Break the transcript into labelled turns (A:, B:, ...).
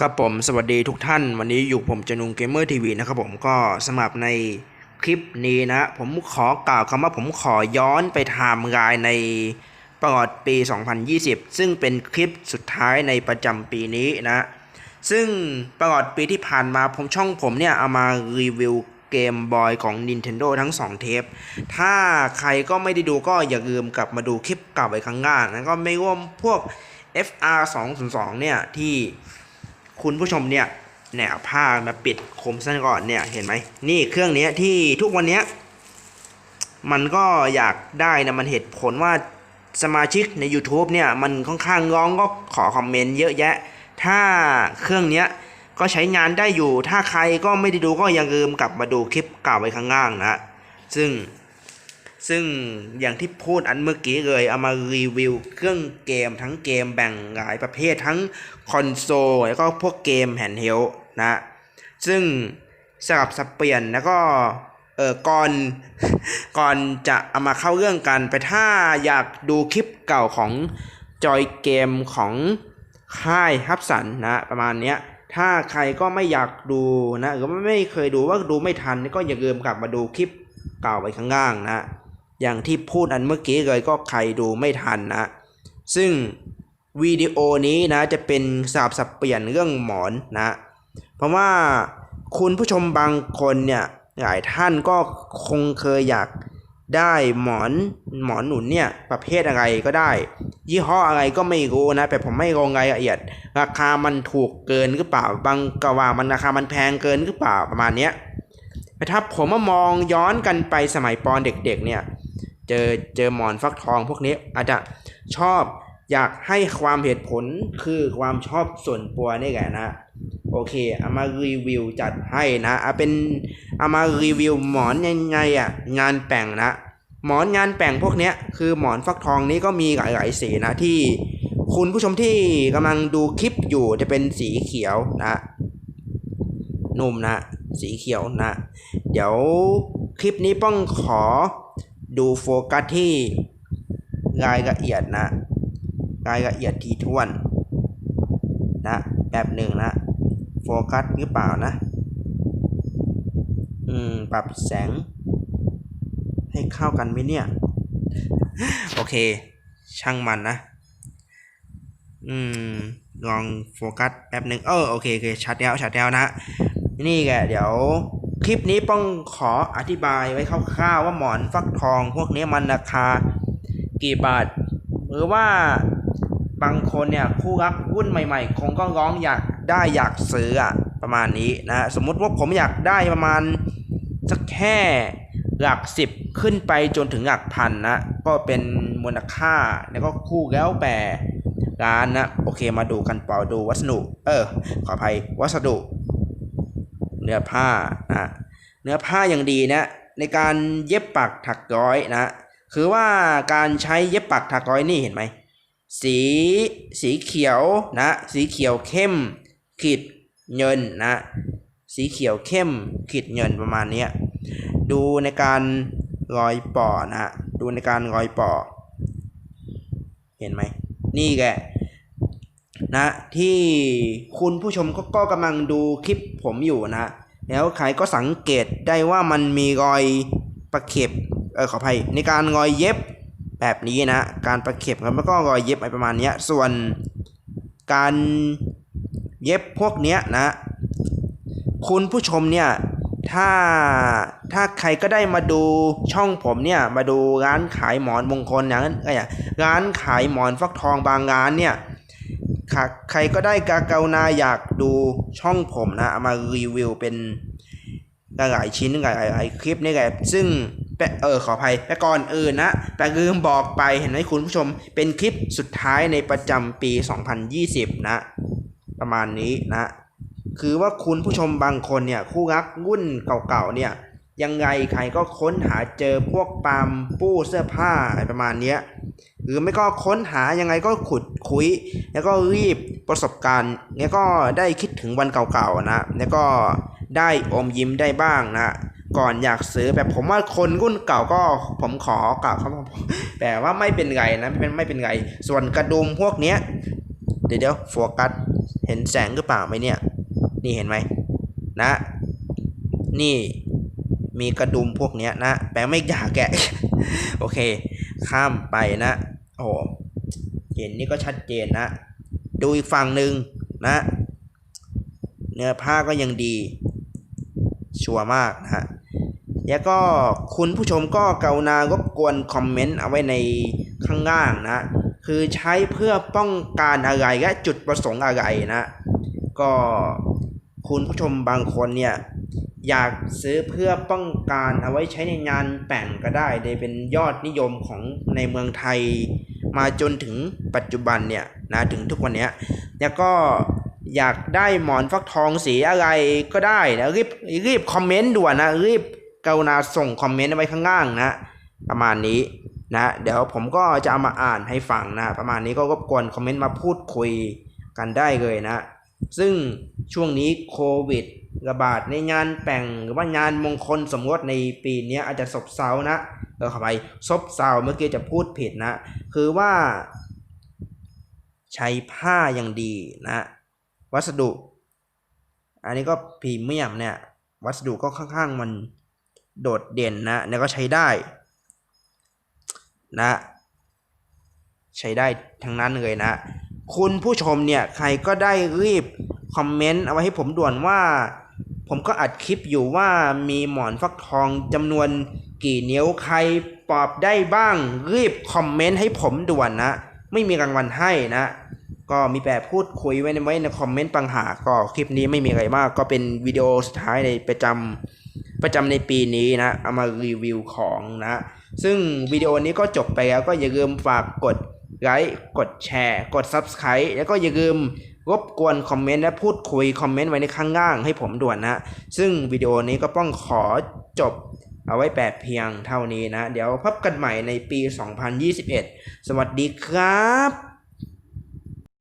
A: ครับผมสวัสดีทุกท่าน วันนี้อยู่ผมจนุงเกมเมอร์ทีวีนะครับผมก็สำหรับในคลิปนี้นะ ผมขอกล่าวคำว่าผมขอย้อนไปไทม์ไลน์ในประวัติปี 2020 ซึ่งเป็นคลิปสุดท้ายในประจำปีนี้นะ ซึ่งประวัติปีที่ผ่านมาผมช่องผมเนี่ยเอามารีวิวเกมบอยของ Nintendo ทั้ง 2 เทป ถ้าใครก็ไม่ได้ดูก็อย่าลืมกลับมาดูคลิปเก่าไว้ข้างล่างแล้วก็ไม่ร่วมพวก FR 202เนี่ยที่ คุณผู้ชมเนี่ยแหนเอาผ้ามาปิดคมสั้นก่อนเนี่ยเห็นไหมนี่เครื่องนี้ที่ทุกวันนี้มันก็อยากได้นะมันเหตุผลว่าสมาชิกใน YouTube เนี่ยมันค่อนข้างร้องก็ขอคอมเมนต์เยอะแยะ ถ้าเครื่องนี้ก็ใช้งานได้อยู่ ถ้าใครก็ไม่ได้ดูก็อย่าลืมกลับมาดูคลิปเก่าไว้ข้างล่างนะ ซึ่ง ซึ่งอย่างที่พูดอันเมื่อกี้เลยเอามารีวิวเครื่องเกมทั้งเกมแบ่งหลายประเภททั้งคอนโซลแล้วก็พวกเกมแฮนด์เฮลนะซึ่งสลับสับเปลี่ยนแล้วก็เออก่อนก่อนจะเอามาเข้าเรื่องกันไปถ้าอยากดูคลิปเก่าของจอยเกมของค่ายฮับสันนะประมาณเนี้ยถ้าใครก็ไม่อยากดูนะหรือว่าไม่เคยดูว่าดูไม่ทันก็อย่าลืมกลับมาดูคลิปเก่าไว้ข้างล่างนะ อย่างที่พูดอันเมื่อกี้เลยก็ใครดูไม่ทันนะ ซึ่งวิดีโอนี้นะจะเป็นสาบสับเปลี่ยนเรื่องหมอนนะ เพราะว่าคุณผู้ชมบางคนเนี่ยหลายท่านก็คงเคยอยากได้หมอนหมอนหนุนเนี่ยประเภทอะไรก็ได้ ยี่ห้ออะไรก็ไม่รู้นะ แต่ผมไม่ลงรายละเอียด ราคามันถูกเกินหรือเปล่าบางกว่ามันราคามันแพงเกินหรือเปล่าประมาณเนี้ยแต่ถ้าผมมามองย้อนกันไปสมัยปอนเด็กๆเนี่ย เจอเจอหมอนฟักทองพวกนี้อาจจะชอบอยากให้ความเหตุผลคือความชอบส่วนตัวนี่แหละนะ โอเคเอามารีวิวจัดให้นะเอาเป็นเอามารีวิวหมอนยังไงอะงานแป่งนะ หมอนงานแป่งพวกเนี้ยคือหมอนฟักทองนี้ก็มีหลายๆสีนะที่คุณผู้ชมที่กำลังดูคลิปอยู่จะเป็นสีเขียวนะนุ่มนะ สีเขียวนะ เดี๋ยวคลิปนี้ป้องขอ ดูโฟกัสที่รายละเอียดนะ รายละเอียดทีท่วนนะแบบหนึ่งนะ โฟกัสหรือเปล่านะ อืม ปรับแสง ให้เข้ากันไหมเนี่ย โอเค ช่างมันนะ อืม ลองโฟกัสแป๊บหนึ่งเออโอเคโอเคชัดแล้วชัดแล้วนะ นี่แกเดี๋ยว คลิปนี้ป้องขออธิบายไว้คร่าวๆว่าหมอนฟักทองพวกนี้มันราคากี่บาท หรือว่าบางคนเนี่ยคู่รักรุ่นใหม่ๆ คงก็ร้องอยากได้อยากซื้ออะประมาณนี้นะสมมุติว่าผมอยากได้ประมาณสักแค่หลักสิบขึ้นไปจนถึงหลักพันนะก็เป็นมูลค่าแล้วก็คู่แล้วแต่ร้านนะโอเคมาดูกันเปล่าดูวัสดุ เออขออภัยวัสดุ เนื้อผ้านะเนื้อผ้าอย่างดีนะในการเย็บปักถักร้อยนะคือว่าการใช้เย็บปักถักร้อยนี่เห็นไหมสีสีเขียวนะสีเขียวเข้มขีดเงินนะสีเขียวเข้มขีดเงินประมาณนี้ดูในการรอยปอนะดูในการรอยปอเห็นไหมนี่แก นะที่คุณผู้ชมก็ก็กำลังดูคลิปผมอยู่นะ แล้วใครก็สังเกตได้ว่ามันมีรอยประเข็บเออขออภัยในการรอยเย็บแบบนี้นะ การประเข็บแล้วก็รอยเย็บอะไรประมาณนี้ส่วนการเย็บพวกเนี้ยนะ คุณผู้ชมเนี่ยถ้าถ้าใครก็ได้มาดูช่องผมเนี่ยมาดูร้านขายหมอนมงคลอย่างนั้นเอ้ร้านขายหมอนฟักทองบางร้านเนี่ย ใครก็ได้กาเกรุณาอยากดูช่องผมนะเอามารีวิวเป็นหลายๆชิ้นหลายคลิปนี่แหละซึ่งแปเออขออภัยแต่ก่อนอื่นนะแต่ลืมบอกไปเห็นไหมคุณผู้ชมเป็นคลิปสุดท้ายในประจำปี 2020 นะ ประมาณนี้นะ คือว่าคุณผู้ชมบางคนเนี่ยคู่รักรุ่นเก่าๆเนี่ยยังไงใครก็ค้นหาเจอพวกปามปู้เสื้อผ้าอะไรประมาณเนี้ย หรือไม่ก็ค้นหายังไงก็ขุดคุย แล้วก็รีบประสบการณ์ แล้วก็ได้คิดถึงวันเก่าๆนะ แล้วก็ได้อมยิ้มได้บ้างนะ ก่อนอยากซื้อแบบผมว่าคนรุ่นเก่าก็ผมขอกล่าวครับแต่ว่าไม่เป็นไรนะไม่เป็นไม่เป็นไร ส่วนกระดุมพวกเนี้ย เดี๋ยวเดี๋ยวโฟกัสเห็นแสงหรือเปล่าไหมเนี่ย นี่เห็นไหมนะ นี่มีกระดุมพวกเนี้ยนะ แปลไม่อยากแกะ โอเค ข้ามไปนะ อ้เห็นนี่ก็ชัดเจนนะ ดูอีกฝั่งหนึ่งนะ เนื้อผ้าก็ยังดี ชัวร์มากนะฮะแล้วก็คุณผู้ชมก็เกรุณารบกวนคอมเมนต์เอาไว้ในข้างล่างนะ คือใช้เพื่อป้องกันอะไรและจุดประสงค์อะไรนะ ก็คุณผู้ชมบางคนเนี่ยอยากซื้อเพื่อป้องกันเอาไว้ใช้ในงานแต่งก็ได้ ได้เป็นยอดนิยมของในเมืองไทย มาจนถึงปัจจุบันเนี่ยนะถึงทุกวันนี้ยแล้วก็อยากได้หมอนฟักทองสีอะไรก็ได้นะรีบรีบคอมเมนต์ด่วนนะรีบกรุณาส่งคอมเมนต์ไว้ข้างล่างนะ ประมาณนี้นะเดี๋ยวผมก็จะเอามาอ่านให้ฟังนะ ประมาณนี้ก็รบกวนคอมเมนต์มาพูดคุยกันได้เลยนะ ซึ่งช่วงนี้โควิดระบาดในงานแต่งหรือว่างานมงคลสมรสในปีนี้อาจจะซบเซานะ เออเข้าไปซบเซาเมื่อกี้จะพูดผิดนะ คือว่า ใช้ผ้าอย่างดีนะ วัสดุ อันนี้ก็พรีเมียมเนี่ย วัสดุก็ค่อนข้างมันโดดเด่นนะแล้วก็ใช้ได้ นะ ใช้ได้ทั้งนั้นเลยนะ คุณผู้ชมเนี่ย ใครก็ได้รีบคอมเมนต์เอาไว้ให้ผมด่วนว่า ผมก็อัดคลิปอยู่ว่ามีหมอนฟักทองจำนวน กี่นิ้วใครปอบได้บ้าง รีบคอมเมนต์ให้ผมด่วนนะ ไม่มีรางวัลให้นะ ก็มีแบบพูดคุยไว้ในไว้ในคอมเมนต์ปัญหาก็คลิปนี้ไม่มีอะไรมาก ก็เป็นวิดีโอสุดท้ายในประจำประจำในปีนี้นะ เอามารีวิวของนะ ซึ่งวิดีโอนี้ก็จบไปแล้วก็อย่าลืมฝากกดไลค์กดแชร์ กด Subscribe แล้วก็อย่าลืมรบกวนคอมเมนต์และพูดคุยคอมเมนต์ไว้ในข้างล่างให้ผมด่วนนะ ซึ่งวิดีโอนี้ก็ต้องขอจบ เอาไว้แปดเพียงเท่านี้นะ เดี๋ยวพบกันใหม่ในปี 2021 สวัสดีครับ